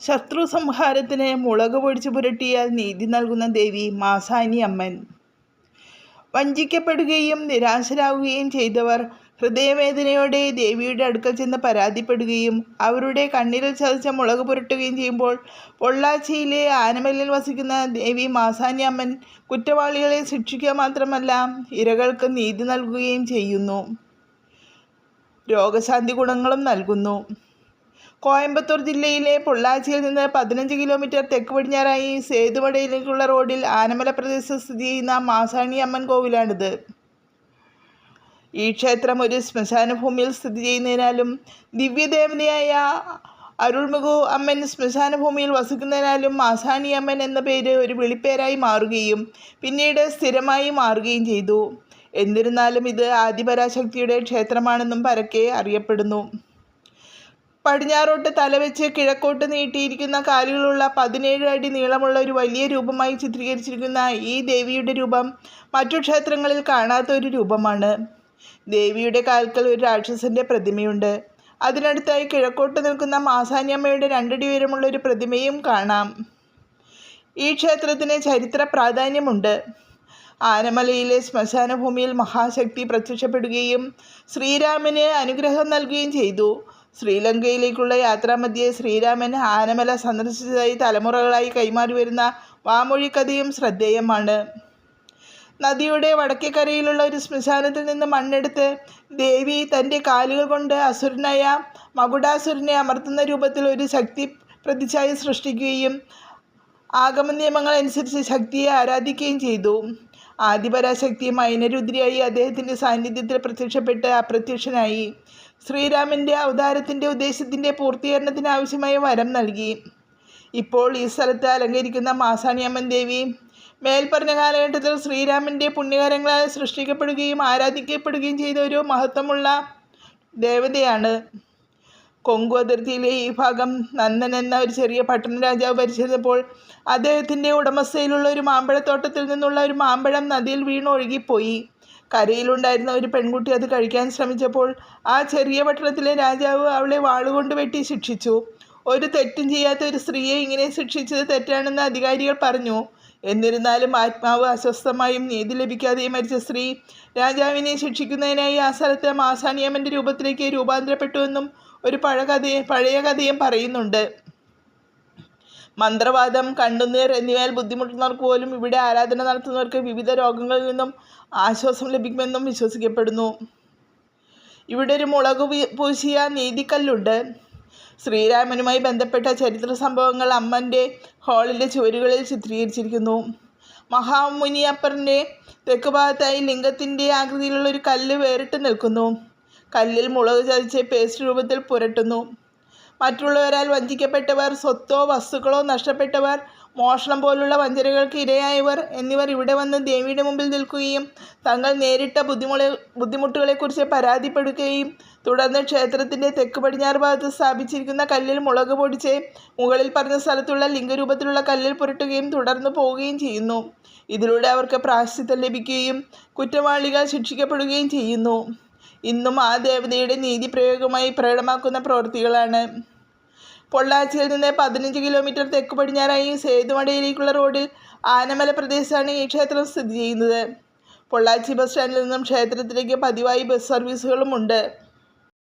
ശത്രു സംഹാരത്തിന് മുളക് പൊടിച്ചു പുരട്ടിയാൽ നീതി നൽകുന്ന ദേവി മാസാനി അമ്മൻ. വഞ്ചിക്കപ്പെടുകയും നിരാശരാകുകയും ചെയ്തവർ ഹൃദയവേദനയോടെ ദേവിയുടെ അടുക്കൽ ചെന്ന് പരാതിപ്പെടുകയും അവരുടെ കണ്ണിൽ ചതച്ച മുളക് പുരട്ടുകയും ചെയ്യുമ്പോൾ പൊള്ളാച്ചിയിലെ ആനമല്ലിൽ വസിക്കുന്ന ദേവി മാസാനി അമ്മൻ കുറ്റവാളികളെ ശിക്ഷിക്കുക മാത്രമല്ല ഇരകൾക്ക് നീതി നൽകുകയും ചെയ്യുന്നു. രോഗശാന്തി ഗുണങ്ങളും നൽകുന്നു. കോയമ്പത്തൂർ ജില്ലയിലെ പൊള്ളാച്ചിയിൽ നിന്ന് പതിനഞ്ച് കിലോമീറ്റർ തെക്ക് പടിഞ്ഞാറായി സേതുവടയിലേക്കുള്ള റോഡിൽ ആനമല പ്രദേശത്ത് സ്ഥിതി ചെയ്യുന്ന മാസാണി അമ്മൻ കോവിലാണിത്. ഈ ക്ഷേത്രം ഒരു ശ്മശാന ഭൂമിയിൽ സ്ഥിതി ചെയ്യുന്നതിനാലും ദിവ്യദേവനയായ അരുൾമുഖു അമ്മൻ ശ്മശാന ഭൂമിയിൽ വസിക്കുന്നതിനാലും മാസാണി അമ്മൻ എന്ന പേര് ഒരു വിളിപ്പേരായി മാറുകയും പിന്നീട് സ്ഥിരമായി മാറുകയും ചെയ്തു. എന്നിരുന്നാലും ഇത് ആദിപരാശക്തിയുടെ ക്ഷേത്രമാണെന്നും പരക്കെ അറിയപ്പെടുന്നു. പടിഞ്ഞാറോട്ട് തലവെച്ച് കിഴക്കോട്ട് നീട്ടിയിരിക്കുന്ന കാലുകളുള്ള പതിനേഴ് അടി നീളമുള്ള ഒരു വലിയ രൂപമായി ചിത്രീകരിച്ചിരിക്കുന്ന ഈ ദേവിയുടെ രൂപം മറ്റു ക്ഷേത്രങ്ങളിൽ കാണാത്ത ഒരു രൂപമാണ്. ദേവിയുടെ കാൽക്കൽ ഒരു രാക്ഷസന്റെ പ്രതിമയുണ്ട്. അതിനടുത്തായി കിഴക്കോട്ട് നിൽക്കുന്ന മാസാന്യമ്മയുടെ രണ്ടടി ഉയരമുള്ള ഒരു പ്രതിമയും കാണാം. ഈ ക്ഷേത്രത്തിന് ചരിത്ര പ്രാധാന്യമുണ്ട്. ആനമലയിലെ ശ്മശാന ഭൂമിയിൽ മഹാശക്തി പ്രത്യക്ഷപ്പെടുകയും ശ്രീരാമന് അനുഗ്രഹം നൽകുകയും ചെയ്തു. ശ്രീലങ്കയിലേക്കുള്ള യാത്രാമധ്യേ ശ്രീരാമൻ ആനമല സന്ദർശിച്ചതായി തലമുറകളായി കൈമാറി വരുന്ന വാമൊഴിക്കഥയും ശ്രദ്ധേയമാണ്. നദിയുടെ വടക്കേക്കരയിലുള്ള ഒരു ശ്മശാനത്തിൽ നിന്ന് മണ്ണെടുത്ത് ദേവി തന്റെ കാലുകൾ കൊണ്ട് അസുരനായ മകുടാസുരനെ അമർത്തുന്ന രൂപത്തിൽ ഒരു ശക്തി പ്രതിച്ഛായ സൃഷ്ടിക്കുകയും ആഗമ നിയമങ്ങൾ അനുസരിച്ച് ശക്തിയെ ആരാധിക്കുകയും ചെയ്തു. ആദിപരാശക്തി മൈനരുദ്രിയായി അദ്ദേഹത്തിന്റെ സാന്നിധ്യത്തിൽ പ്രത്യക്ഷപ്പെട്ട് അപ്രത്യക്ഷനായി. ശ്രീരാമന്റെ അവതാരത്തിന്റെ ഉദ്ദേശത്തിന്റെ പൂർത്തീകരണത്തിന് ആവശ്യമായ വരം നൽകി. ഇപ്പോൾ ഈ സ്ഥലത്ത് അലങ്കരിക്കുന്ന മാസാണിയമ്മൻ ദേവി മേൽപ്പറഞ്ഞ കാലഘട്ടത്തിൽ ശ്രീരാമന്റെ പുണ്യകരങ്ങളാൽ സൃഷ്ടിക്കപ്പെടുകയും ആരാധിക്കപ്പെടുകയും ചെയ്ത ഒരു മഹത്വമുള്ള ദേവതയാണ്. കൊങ്കു അതിർത്തിയിലെ ഈ ഭാഗം നന്ദൻ എന്ന ഒരു ചെറിയ പട്ടണ രാജാവ് ഭരിച്ചിരുന്നപ്പോൾ അദ്ദേഹത്തിന്റെ ഉടമസ്ഥയിലുള്ള ഒരു മാമ്പഴത്തോട്ടത്തിൽ നിന്നുള്ള ഒരു മാമ്പഴം നദിയിൽ വീണൊഴുകിപ്പോയി. കരയിലുണ്ടായിരുന്ന ഒരു പെൺകുട്ടി അത് കഴിക്കാൻ ശ്രമിച്ചപ്പോൾ ആ ചെറിയ പട്ടണത്തിലെ രാജാവ് അവളെ വാളുകൊണ്ട് വെട്ടി ശിക്ഷിച്ചു. ഒരു തെറ്റും ചെയ്യാത്ത ഒരു സ്ത്രീയെ ഇങ്ങനെ ശിക്ഷിച്ചത് തെറ്റാണെന്ന് അധികാരികൾ പറഞ്ഞു. എന്നിരുന്നാലും ആത്മാവ് അസ്വസ്ഥമായും നീതി ലഭിക്കാതെയും മരിച്ച സ്ത്രീ രാജാവിനെ ശിക്ഷിക്കുന്നതിനായി ആ സ്ഥലത്ത് മാസാണിയമ്മന്റെ രൂപത്തിലേക്ക് രൂപാന്തരപ്പെട്ടുവെന്നും ഒരു പഴകഥയെ പഴയ കഥയും പറയുന്നുണ്ട്. മന്ത്രവാദം കണ്ണുനീർ എന്നിവയാൽ ബുദ്ധിമുട്ടുന്നവർക്ക് പോലും ഇവിടെ ആരാധന നടത്തുന്നവർക്ക് വിവിധ രോഗങ്ങളിൽ നിന്നും ആശ്വാസം ലഭിക്കുമെന്നും വിശ്വസിക്കപ്പെടുന്നു. ഇവിടെ ഒരു മുളക് പൂശിയ നീതിക്കല്ലുണ്ട്. ശ്രീരാമനുമായി ബന്ധപ്പെട്ട ചരിത്ര സംഭവങ്ങൾ അമ്മന്റെ ഹാളിലെ ചുവരുകളിൽ ചിത്രീകരിച്ചിരിക്കുന്നു. മഹാമുനിയപ്പറിന്റെ തെക്ക് ഭാഗത്തായി ലിംഗത്തിന്റെ ആകൃതിയിലുള്ള ഒരു കല്ല് വേറിട്ട് നിൽക്കുന്നു. കല്ലിൽ മുളക് ചതച്ച് പേസ്റ്റ് രൂപത്തിൽ പുരട്ടുന്നു. മറ്റുള്ളവരാൽ വഞ്ചിക്കപ്പെട്ടവർ സ്വത്തോ വസ്തുക്കളോ നഷ്ടപ്പെട്ടവർ മോഷണം പോലുള്ള വഞ്ചനകൾക്ക് ഇരയായവർ എന്നിവർ ഇവിടെ വന്ന് ദേവിയുടെ മുമ്പിൽ നിൽക്കുകയും തങ്ങൾ നേരിട്ട ബുദ്ധിമുള ബുദ്ധിമുട്ടുകളെക്കുറിച്ച് പരാതിപ്പെടുകയും തുടർന്ന് ക്ഷേത്രത്തിന്റെ തെക്ക് പടിഞ്ഞാറ് ഭാഗത്ത് സ്ഥാപിച്ചിരിക്കുന്ന കല്ലിൽ മുളക് പൊടിച്ച് മുകളിൽ പറഞ്ഞ സ്ഥലത്തുള്ള ലിംഗരൂപത്തിലുള്ള കല്ലിൽ പുരട്ടുകയും തുടർന്ന് പോവുകയും ചെയ്യുന്നു. ഇതിലൂടെ അവർക്ക് പ്രാശ്ചിത്തം ലഭിക്കുകയും കുറ്റവാളികൾ ശിക്ഷിക്കപ്പെടുകയും ചെയ്യുന്നു. ഇന്നും ആ ദേവതയുടെ നീതി പ്രയോഗമായി പ്രകടമാക്കുന്ന പ്രവൃത്തികളാണ്. പൊള്ളാച്ചിയിൽ നിന്ന് പതിനഞ്ച് കിലോമീറ്റർ തെക്ക് പടിഞ്ഞാറായി സേതുമടയിലേക്കുള്ള റോഡ് ആനമല പ്രദേശത്താണ് ഈ ക്ഷേത്രം സ്ഥിതി ചെയ്യുന്നത്. പൊള്ളാച്ചി ബസ് സ്റ്റാൻഡിൽ നിന്നും ക്ഷേത്രത്തിലേക്ക് പതിവായി ബസ് സർവീസുകളുമുണ്ട്